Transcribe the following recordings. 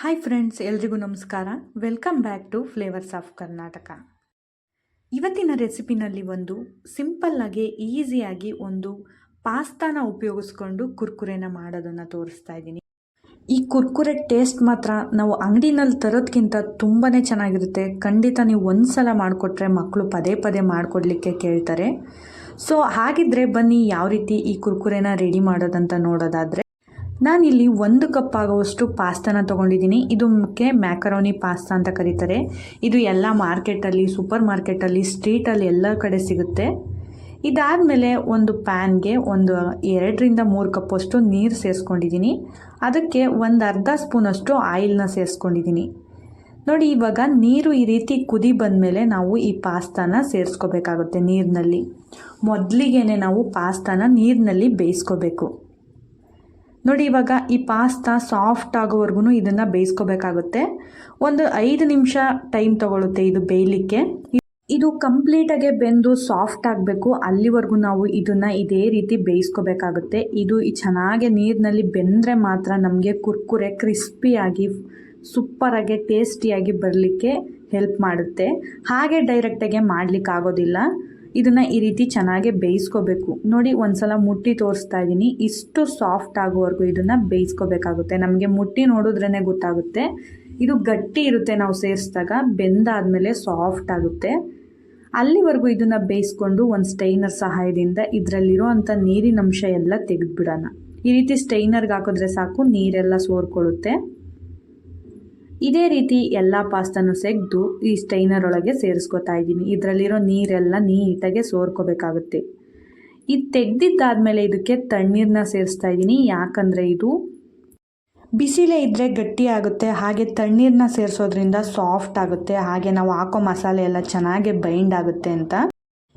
Friends ಎಲ್ರಿಗೂ ನಮಸ್ಕಾರ. Welcome back to flavours of Karnataka ಇವತ್ತಿನ ರೆಸಿಪಿನಲ್ಲಿ ಒಂದು ಸಿಂಪಲ್ಲಾಗಿ ಈಸಿಯಾಗಿ ಒಂದು ಪಾಸ್ತಾನ ಉಪಯೋಗಿಸ್ಕೊಂಡು ಕುರ್ಕುರೆನ ಮಾಡೋದನ್ನು ತೋರಿಸ್ತಾ ಇದ್ದೀನಿ. ಈ ಕುರ್ಕುರೆ ಟೇಸ್ಟ್ ಮಾತ್ರ ನಾವು ಅಂಗಡಿನಲ್ಲಿ ತರೋದಕ್ಕಿಂತ ತುಂಬಾ ಚೆನ್ನಾಗಿರುತ್ತೆ. ಖಂಡಿತ ನೀವು ಒಂದು ಸಲ ಮಾಡಿಕೊಟ್ರೆ ಮಕ್ಕಳು ಪದೇ ಪದೇ ಮಾಡಿಕೊಡ್ಲಿಕ್ಕೆ ಕೇಳ್ತಾರೆ. ಸೊ ಹಾಗಿದ್ರೆ ಬನ್ನಿ, ಯಾವ ರೀತಿ ಈ ಕುರ್ಕುರೆನ ರೆಡಿ ಮಾಡೋದಂತ ನೋಡೋದಾದರೆ ನಾನಿಲ್ಲಿ ಒಂದು ಕಪ್ ಆಗುವಷ್ಟು ಪಾಸ್ತಾನ ತೊಗೊಂಡಿದ್ದೀನಿ. ಇದಕ್ಕೆ ಮ್ಯಾಕರೋನಿ ಪಾಸ್ತಾ ಅಂತ ಕರೀತಾರೆ. ಇದು ಎಲ್ಲ ಮಾರ್ಕೆಟಲ್ಲಿ, ಸೂಪರ್ ಮಾರ್ಕೆಟಲ್ಲಿ, ಸ್ಟ್ರೀಟಲ್ಲಿ ಎಲ್ಲ ಕಡೆ ಸಿಗುತ್ತೆ. ಇದಾದಮೇಲೆ ಒಂದು ಪ್ಯಾನ್ಗೆ ಒಂದು ಎರಡರಿಂದ ಮೂರು ಕಪ್ಪಷ್ಟು ನೀರು ಸೇರಿಸ್ಕೊಂಡಿದ್ದೀನಿ. ಅದಕ್ಕೆ ಒಂದು ಅರ್ಧ ಸ್ಪೂನಷ್ಟು ಆಯಿಲ್ನ ಸೇರಿಸ್ಕೊಂಡಿದ್ದೀನಿ. ನೋಡಿ, ಇವಾಗ ನೀರು ಈ ರೀತಿ ಕುದಿ ಬಂದಮೇಲೆ ನಾವು ಈ ಪಾಸ್ತಾನ ಸೇರಿಸ್ಕೋಬೇಕಾಗುತ್ತೆ ನೀರಿನಲ್ಲಿ. ಮೊದಲಿಗೆ ನಾವು ಪಾಸ್ತಾನ ನೀರಿನಲ್ಲಿ ಬೇಯಿಸ್ಕೋಬೇಕು. ನೋಡಿ, ಇವಾಗ ಈ ಪಾಸ್ತಾ ಸಾಫ್ಟ್ ಆಗೋವರೆಗೂ ಇದನ್ನು ಬೇಯಿಸ್ಕೋಬೇಕಾಗುತ್ತೆ. ಒಂದು ಐದು ನಿಮಿಷ ಟೈಮ್ ತಗೊಳುತ್ತೆ ಇದು ಬೇಯಲಿಕ್ಕೆ. ಇದು ಕಂಪ್ಲೀಟಾಗೆ ಬೆಂದು ಸಾಫ್ಟ್ ಆಗಬೇಕು. ಅಲ್ಲಿವರೆಗೂ ನಾವು ಇದನ್ನು ಇದೇ ರೀತಿ ಬೇಯಿಸ್ಕೋಬೇಕಾಗುತ್ತೆ. ಇದು ಚೆನ್ನಾಗಿ ನೀರಿನಲ್ಲಿ ಬೆಂದರೆ ಮಾತ್ರ ನಮಗೆ ಕುರ್ಕುರೆ ಕ್ರಿಸ್ಪಿಯಾಗಿ ಸೂಪರಾಗಿ ಟೇಸ್ಟಿಯಾಗಿ ಬರಲಿಕ್ಕೆ ಹೆಲ್ಪ್ ಮಾಡುತ್ತೆ. ಹಾಗೆ ಡೈರೆಕ್ಟಾಗೆ ಮಾಡಲಿಕ್ಕೆ ಆಗೋದಿಲ್ಲ ಇದನ್ನು ಈ ರೀತಿ ಚೆನ್ನಾಗಿ ಬೇಯಿಸ್ಕೋಬೇಕು. ನೋಡಿ, ಒಂದ್ಸಲ ಮುಟ್ಟಿ ತೋರಿಸ್ತಾ ಇದ್ದೀನಿ ಇಷ್ಟು ಸಾಫ್ಟ್ ಆಗೋವರೆಗೂ ಇದನ್ನು ಬೇಯಿಸ್ಕೋಬೇಕಾಗುತ್ತೆ. ನಮಗೆ ಮುಟ್ಟಿ ನೋಡಿದ್ರೇ ಗೊತ್ತಾಗುತ್ತೆ. ಇದು ಗಟ್ಟಿ ಇರುತ್ತೆ ನಾವು ಸೇರಿಸಿದಾಗ, ಬೆಂದಾದಮೇಲೆ ಸಾಫ್ಟ್ ಆಗುತ್ತೆ. ಅಲ್ಲಿವರೆಗೂ ಇದನ್ನು ಬೇಯಿಸ್ಕೊಂಡು ಒಂದು ಸ್ಟೈನರ್ ಸಹಾಯದಿಂದ ಇದರಲ್ಲಿರೋ ಅಂಥ ನೀರಿನ ಅಂಶ ಎಲ್ಲ ತೆಗೆದುಬಿಡೋಣ. ಈ ರೀತಿ ಸ್ಟೈನರ್ಗೆ ಹಾಕಿದ್ರೆ ಸಾಕು, ನೀರೆಲ್ಲ ಸೋರ್ಕೊಳ್ಳುತ್ತೆ. ಇದೇ ರೀತಿ ಎಲ್ಲ ಪಾಸ್ತಾನು ಸೆಗೆದು ಈ ಸ್ಟೈನರ್ ಒಳಗೆ ಸೇರಿಸ್ಕೊತಾ ಇದ್ದೀನಿ. ಇದರಲ್ಲಿರೋ ನೀರೆಲ್ಲ ನೀಟಾಗೆ ಸೋರ್ಕೋಬೇಕಾಗುತ್ತೆ. ಇದು ತೆಗ್ದಿದ್ದಾದಮೇಲೆ ಇದಕ್ಕೆ ತಣ್ಣೀರನ್ನ ಸೇರಿಸ್ತಾ ಇದ್ದೀನಿ. ಯಾಕಂದರೆ ಇದು ಬಿಸಿಲೇ ಇದ್ದರೆ ಗಟ್ಟಿ ಆಗುತ್ತೆ. ಹಾಗೆ ತಣ್ಣೀರನ್ನ ಸೇರಿಸೋದ್ರಿಂದ ಸಾಫ್ಟ್ ಆಗುತ್ತೆ. ಹಾಗೆ ನಾವು ಹಾಕೋ ಮಸಾಲೆ ಎಲ್ಲ ಚೆನ್ನಾಗೆ ಬೈಂಡ್ ಆಗುತ್ತೆ ಅಂತ.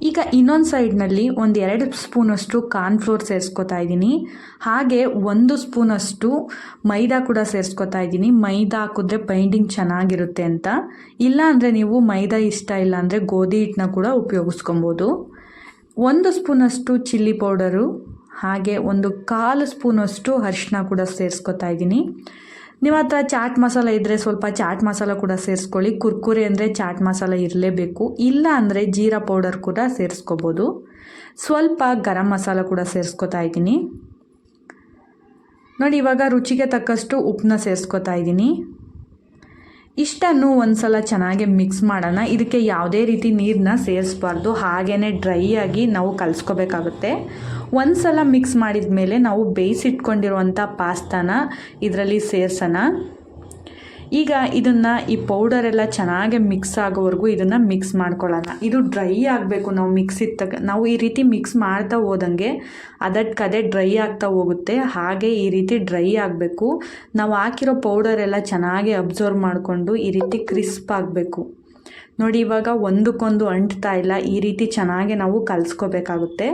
ಈಗ ಇನ್ನೊಂದು ಸೈಡ್ನಲ್ಲಿ ಒಂದು ಎರಡು ಸ್ಪೂನಷ್ಟು ಕಾರ್ನ್ಫ್ಲೋರ್ ಸೇರಿಸ್ಕೊತಾ ಇದ್ದೀನಿ. ಹಾಗೆ ಒಂದು ಸ್ಪೂನಷ್ಟು ಮೈದಾ ಕೂಡ ಸೇರಿಸ್ಕೊತಾ ಇದ್ದೀನಿ. ಮೈದಾ ಹಾಕಿದ್ರೆ ಬೈಂಡಿಂಗ್ ಚೆನ್ನಾಗಿರುತ್ತೆ ಅಂತ. ಇಲ್ಲ ಅಂದರೆ ನೀವು ಮೈದಾ ಇಷ್ಟ ಇಲ್ಲ ಅಂದರೆ ಗೋಧಿ ಹಿಟ್ಟನ್ನ ಕೂಡ ಉಪಯೋಗಿಸ್ಕೊಬೋದು. ಒಂದು ಸ್ಪೂನಷ್ಟು ಚಿಲ್ಲಿ ಪೌಡರು ಹಾಗೆ ಒಂದು ಕಾಲು ಸ್ಪೂನಷ್ಟು ಅರಿಶಿನ ಕೂಡ ಸೇರಿಸ್ಕೊತಾ ಇದ್ದೀನಿ. ನಿಮ್ಮ ಹತ್ರ ಚಾಟ್ ಮಸಾಲ ಇದ್ದರೆ ಸ್ವಲ್ಪ ಚಾಟ್ ಮಸಾಲ ಕೂಡ ಸೇರಿಸ್ಕೊಳ್ಳಿ. ಕುರ್ಕುರೆ ಅಂದರೆ ಚಾಟ್ ಮಸಾಲ ಇರಲೇಬೇಕು. ಇಲ್ಲ ಅಂದರೆ ಜೀರಾ ಪೌಡರ್ ಕೂಡ ಸೇರಿಸ್ಕೋಬೋದು. ಸ್ವಲ್ಪ ಗರಂ ಮಸಾಲ ಕೂಡ ಸೇರಿಸ್ಕೊತಾ ಇದ್ದೀನಿ. ನೋಡಿ, ಇವಾಗ ರುಚಿಗೆ ತಕ್ಕಷ್ಟು ಉಪ್ಪನ್ನ ಸೇರಿಸ್ಕೊತಾ ಇದ್ದೀನಿ. ಇಷ್ಟನ್ನು ಒಂದು ಸಲ ಚೆನ್ನಾಗಿ ಮಿಕ್ಸ್ ಮಾಡೋಣ. ಇದಕ್ಕೆ ಯಾವುದೇ ರೀತಿ ನೀರನ್ನ ಸೇರಿಸ್ಬಾರ್ದು. ಹಾಗೇ ಡ್ರೈ ಆಗಿ ನಾವು ಕಲಿಸ್ಕೋಬೇಕಾಗುತ್ತೆ. ಒಂದು ಸಲ ಮಿಕ್ಸ್ ಮಾಡಿದ ಮೇಲೆ ನಾವು ಬೇಯಿಸಿಟ್ಕೊಂಡಿರುವಂಥ ಪಾಸ್ತಾನ ಇದರಲ್ಲಿ ಸೇರಿಸೋಣ. ಈಗ ಇದನ್ನು ಈ ಪೌಡರೆಲ್ಲ ಚೆನ್ನಾಗಿ ಮಿಕ್ಸ್ ಆಗೋವರೆಗೂ ಇದನ್ನು ಮಿಕ್ಸ್ ಮಾಡ್ಕೊಳ್ಳೋಣ. ಇದು ಡ್ರೈ ಆಗಬೇಕು ನಾವು ಮಿಕ್ಸ್ ಇತ್ತಾಗ ನಾವು ಈ ರೀತಿ ಮಿಕ್ಸ್ ಮಾಡ್ತಾ ಹೋದಂಗೆ ಅದಕ್ಕದೇ ಡ್ರೈ ಆಗ್ತಾ ಹೋಗುತ್ತೆ. ಹಾಗೆ ಈ ರೀತಿ ಡ್ರೈ ಆಗಬೇಕು. ನಾವು ಹಾಕಿರೋ ಪೌಡರೆಲ್ಲ ಚೆನ್ನಾಗಿ ಅಬ್ಸರ್ವ್ ಮಾಡಿಕೊಂಡು ಈ ರೀತಿ ಕ್ರಿಸ್ಪ್ ಆಗಬೇಕು. ನೋಡಿ, ಇವಾಗ ಒಂದಕ್ಕೊಂದು ಅಂಟ್ತಾ ಇಲ್ಲ. ಈ ರೀತಿ ಚೆನ್ನಾಗಿ ನಾವು ಕಲಿಸ್ಕೋಬೇಕಾಗುತ್ತೆ.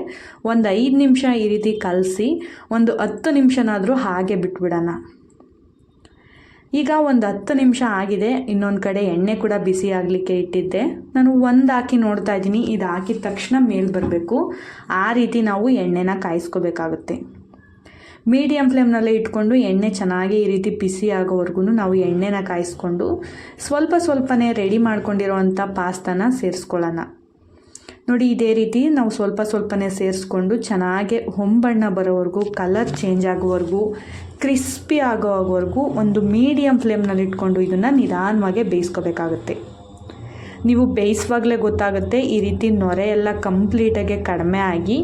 ಒಂದು ಐದು ನಿಮಿಷ ಈ ರೀತಿ ಕಲಸಿ, ಒಂದು ಹತ್ತು ನಿಮಿಷನಾದರೂ ಹಾಗೆ ಬಿಟ್ಬಿಡೋಣ. ಈಗ ಒಂದು ಹತ್ತು ನಿಮಿಷ ಆಗಿದೆ, ಇನ್ನೊಂದು ಕಡೆ ಎಣ್ಣೆ ಕೂಡ ಬಿಸಿ ಆಗಲಿಕ್ಕೆ ಇಟ್ಟಿದ್ದೆ. ನಾನು ಒಂದು ಹಾಕಿ ನೋಡ್ತಾ ಇದ್ದೀನಿ, ಇದು ಹಾಕಿದ ತಕ್ಷಣ ಮೇಲೆ ಬರಬೇಕು. ಆ ರೀತಿ ನಾವು ಎಣ್ಣೆನ ಕಾಯಿಸ್ಕೋಬೇಕಾಗುತ್ತೆ. ಮೀಡಿಯಂ ಫ್ಲೇಮ್ನಲ್ಲೇ ಇಟ್ಕೊಂಡು ಎಣ್ಣೆ ಚೆನ್ನಾಗಿ ಈ ರೀತಿ ಬಿಸಿ ಆಗೋವರೆಗೂ ನಾವು ಎಣ್ಣೆನ ಕಾಯಿಸ್ಕೊಂಡು ಸ್ವಲ್ಪ ಸ್ವಲ್ಪನೇ ರೆಡಿ ಮಾಡ್ಕೊಂಡಿರೋವಂಥ ಪಾಸ್ತಾನ ಸೇರಿಸ್ಕೊಳ್ಳೋಣ. ನೋಡಿ, ಇದೇ ರೀತಿ ನಾವು ಸ್ವಲ್ಪ ಸ್ವಲ್ಪನೇ ಸೇರಿಸ್ಕೊಂಡು ಚೆನ್ನಾಗಿ ಹೊಂಬಣ್ಣ ಬರೋವರೆಗೂ ಕಲರ್ ಚೇಂಜ್ ಆಗೋವರೆಗೂ ಕ್ರಿಸ್ಪಿ ಆಗೋವರೆಗೂ ಒಂದು ಮೀಡಿಯಮ್ ಫ್ಲೇಮ್ನಲ್ಲಿ ಇಟ್ಕೊಂಡು ಇದನ್ನು ನಿಧಾನವಾಗಿ ಬೇಯಿಸ್ಕೋಬೇಕಾಗುತ್ತೆ. ನೀವು ಬೇಯಿಸುವಾಗಲೇ ಗೊತ್ತಾಗುತ್ತೆ, ಈ ರೀತಿ ನೊರೆ ಎಲ್ಲ ಕಂಪ್ಲೀಟಾಗಿ ಕಡಿಮೆ ಆಗಿ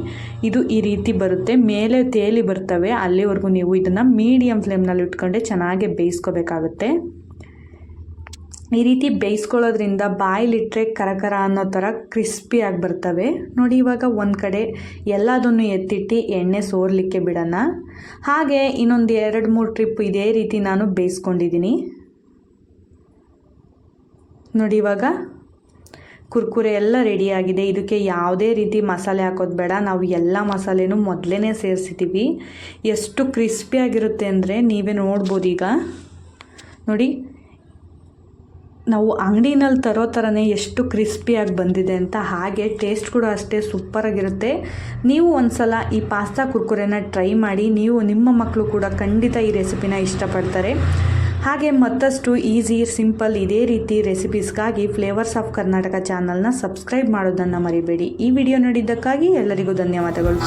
ಇದು ಈ ರೀತಿ ಬರುತ್ತೆ. ಮೇಲೆ ತೇಲಿ ಬರ್ತವೆ, ಅಲ್ಲಿವರೆಗೂ ನೀವು ಇದನ್ನು ಮೀಡಿಯಮ್ ಫ್ಲೇಮ್ನಲ್ಲಿ ಇಟ್ಕೊಂಡೆ ಚೆನ್ನಾಗಿ ಬೇಯಿಸ್ಕೋಬೇಕಾಗುತ್ತೆ. ಈ ರೀತಿ ಬೇಯಿಸ್ಕೊಳ್ಳೋದ್ರಿಂದ ಬಾಯಿಲಿಟ್ಟರೆ ಕರಕರ ಅನ್ನೋ ಥರ ಕ್ರಿಸ್ಪಿಯಾಗಿ ಬರ್ತವೆ. ನೋಡಿ, ಇವಾಗ ಒಂದು ಕಡೆ ಎಲ್ಲದನ್ನು ಎತ್ತಿಟ್ಟು ಎಣ್ಣೆ ಸೋರ್ಲಿಕ್ಕೆ ಬಿಡೋಣ. ಹಾಗೆ ಇನ್ನೊಂದು ಎರಡು ಮೂರು ಟ್ರಿಪ್ ಇದೇ ರೀತಿ ನಾನು ಬೇಯಿಸ್ಕೊಂಡಿದ್ದೀನಿ. ನೋಡಿ, ಇವಾಗ ಕುರ್ಕುರೆ ಎಲ್ಲ ರೆಡಿಯಾಗಿದೆ ಇದಕ್ಕೆ ಯಾವುದೇ ರೀತಿ ಮಸಾಲೆ ಹಾಕೋದು ಬೇಡ. ನಾವು ಎಲ್ಲ ಮಸಾಲೆನೂ ಮೊದಲೇ ಸೇರಿಸಿದ್ದೀವಿ. ಎಷ್ಟು ಕ್ರಿಸ್ಪಿಯಾಗಿರುತ್ತೆ ಅಂದರೆ ನೀವೇ ನೋಡ್ಬೋದು ಈಗ. ನೋಡಿ ನಾವು ಅಂಗಡಿನಲ್ಲಿ ತರೋ ಥರನೇ ಎಷ್ಟು ಕ್ರಿಸ್ಪಿಯಾಗಿ ಬಂದಿದೆ ಅಂತ ಹಾಗೆ ಟೇಸ್ಟ್ ಕೂಡ ಅಷ್ಟೇ ಸೂಪರಾಗಿರುತ್ತೆ. ನೀವು ಒಂದು ಸಲ ಈ ಪಾಸ್ತಾ ಕುರ್ಕುರೆನ ಟ್ರೈ ಮಾಡಿ, ನೀವು ನಿಮ್ಮ ಮಕ್ಕಳು ಕೂಡ ಖಂಡಿತ ಈ ರೆಸಿಪಿನ ಇಷ್ಟಪಡ್ತಾರೆ. ಹಾಗೆ ಮತ್ತಷ್ಟು ಈಸಿ, ಸಿಂಪಲ್ ಇದೇ ರೀತಿ ರೆಸಿಪೀಸ್ಗಾಗಿ ಫ್ಲೇವರ್ಸ್ ಆಫ್ ಕರ್ನಾಟಕ ಚಾನಲ್ನ ಸಬ್ಸ್ಕ್ರೈಬ್ ಮಾಡೋದನ್ನು ಮರಿಬೇಡಿ. ಈ ವಿಡಿಯೋ ನೋಡಿದ್ದಕ್ಕಾಗಿ ಎಲ್ಲರಿಗೂ ಧನ್ಯವಾದಗಳು.